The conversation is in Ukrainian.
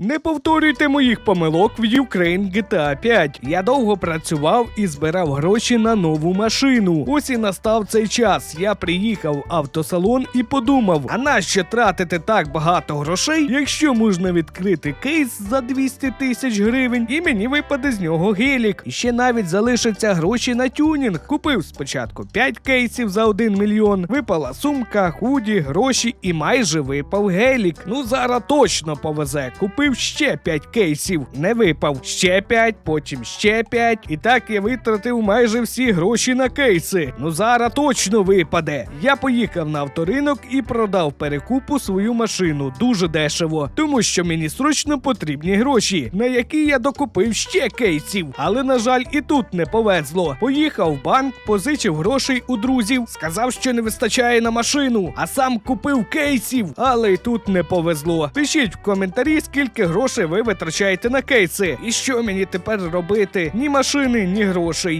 Не повторюйте моїх помилок в Ukraine GTA 5. Я довго працював і збирав гроші на нову машину. Ось і настав цей час. Я приїхав в автосалон і подумав: а нащо тратити так багато грошей, якщо можна відкрити кейс за 200 тисяч гривень, і мені випаде з нього гелік. І ще навіть залишаться гроші на тюнінг. Купив спочатку 5 кейсів за 1 мільйон. Випала сумка, худі, гроші і майже випав гелік. Ну зараз точно повезе. Купив ще 5 кейсів, не випав. Ще 5, потім ще 5. І так я витратив майже всі гроші на кейси. Ну зараз точно випаде. Я поїхав на авторинок і продав перекупу свою машину дуже дешево, тому що мені срочно потрібні гроші, на які я докупив ще кейсів. Але на жаль, і тут не повезло. Поїхав в банк, позичив грошей у друзів, сказав, що не вистачає на машину, а сам купив кейсів. Але й тут не повезло. Пишіть в коментарі, скільки грошей ви витрачаєте на кейси, і що мені тепер робити? Ні машини, ні грошей.